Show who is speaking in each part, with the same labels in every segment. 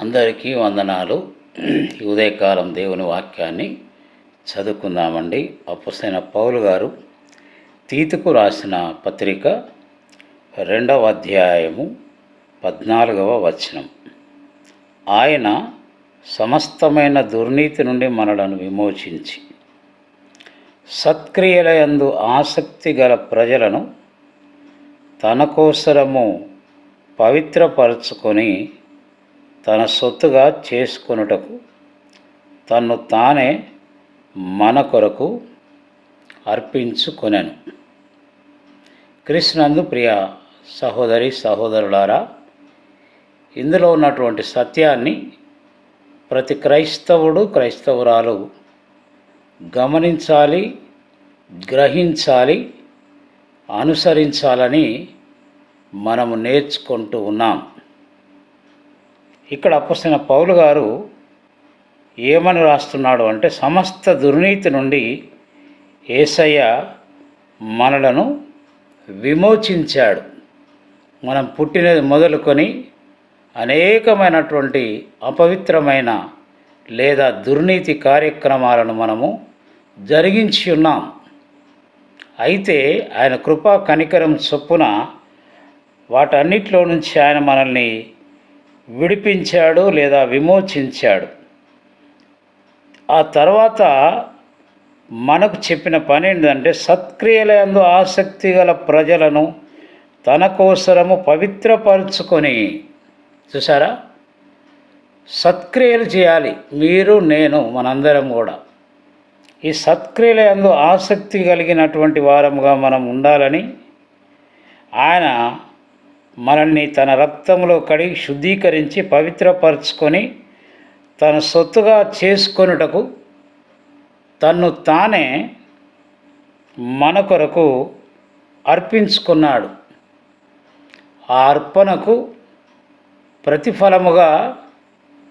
Speaker 1: అందరికీ వందనాలు. ఈ ఉదయకాలం దేవుని వాక్యాన్ని చదువుకుందామండి. అప్పసైన పౌలు గారు తీతుకు రాసిన పత్రిక రెండవ అధ్యాయము పద్నాలుగవ వచనం. ఆయన సమస్తమైన దుర్నీతి నుండి మనలను విమోచించి సత్క్రియలయందు ఆసక్తి గల ప్రజలను తన కోసరము పవిత్రపరచుకొని తన సొత్తుగా చేసుకొనుటకు తన్ను తానే మన కొరకు అర్పించుకొనెను. కృష్ణందు ప్రియ సహోదరి సహోదరులారా ఇందులో ఉన్నటువంటి సత్యాన్ని ప్రతి క్రైస్తవుడు క్రైస్తవురాలు గమనించాలి గ్రహించాలి అనుసరించాలని మనము నేర్చుకుంటూ ఉన్నాం. ఇక్కడ అప్పసిన పౌలు గారు ఏమని రాస్తున్నాడు అంటే సమస్త దుర్నీతి నుండి ఏసయ్య మనలను విమోచించాడు. మనం పుట్టినది మొదలుకొని అనేకమైనటువంటి అపవిత్రమైన లేదా దుర్నీతి కార్యక్రమాలను మనము జరిగించి ఉన్నాం. అయితే ఆయన కృపా కనికరం చొప్పున వాటన్నిటిలో నుంచి ఆయన మనల్ని విడిపించాడు లేదా విమోచించాడు. ఆ తర్వాత మనకు చెప్పిన పని ఏంటంటే సత్క్రియలందు ఆసక్తి గల ప్రజలను తన కోసరము పవిత్రపరుచుకొని చూసారా సత్క్రియలు చేయాలి మీరు నేను మనందరం కూడా. ఈ సత్క్రియల యందు ఆసక్తి కలిగినటువంటి వారముగా మనం ఉండాలని ఆయన మనల్ని తన రక్తంలో కడిగి శుద్ధీకరించి పవిత్రపరచుకొని తన సొత్తుగా చేసుకొనుటకు తన్ను తానే మన కొరకు అర్పించుకున్నాడు. ఆ అర్పణకు ప్రతిఫలముగా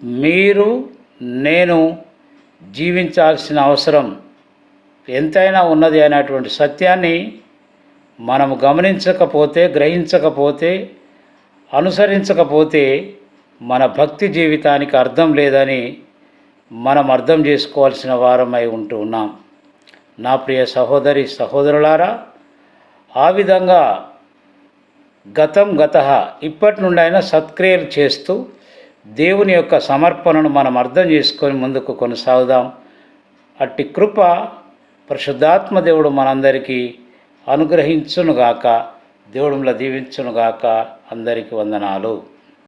Speaker 1: మీరు నేను జీవించాల్సిన అవసరం ఎంతైనా ఉన్నది అనేటువంటి సత్యాన్ని మనము గమనించకపోతే గ్రహించకపోతే అనుసరించకపోతే మన భక్తి జీవితానికి అర్థం లేదని మనం అర్థం చేసుకోవాల్సిన వారమై ఉంటూ ఉన్నాం. నా ప్రియ సహోదరి సహోదరులారా ఆ విధంగా గతం గత ఇప్పటి నుండి అయినా సత్క్రియలు చేస్తూ దేవుని యొక్క సమర్పణను మనం అర్థం చేసుకొని ముందుకు కొనసాగుదాం. అట్టి కృప పరిశుద్ధాత్మ దేవుడు మనందరికీ అనుగ్రహించునుగాక దేవుడులా దీవించునుగాక అందరికీ వందనాలు.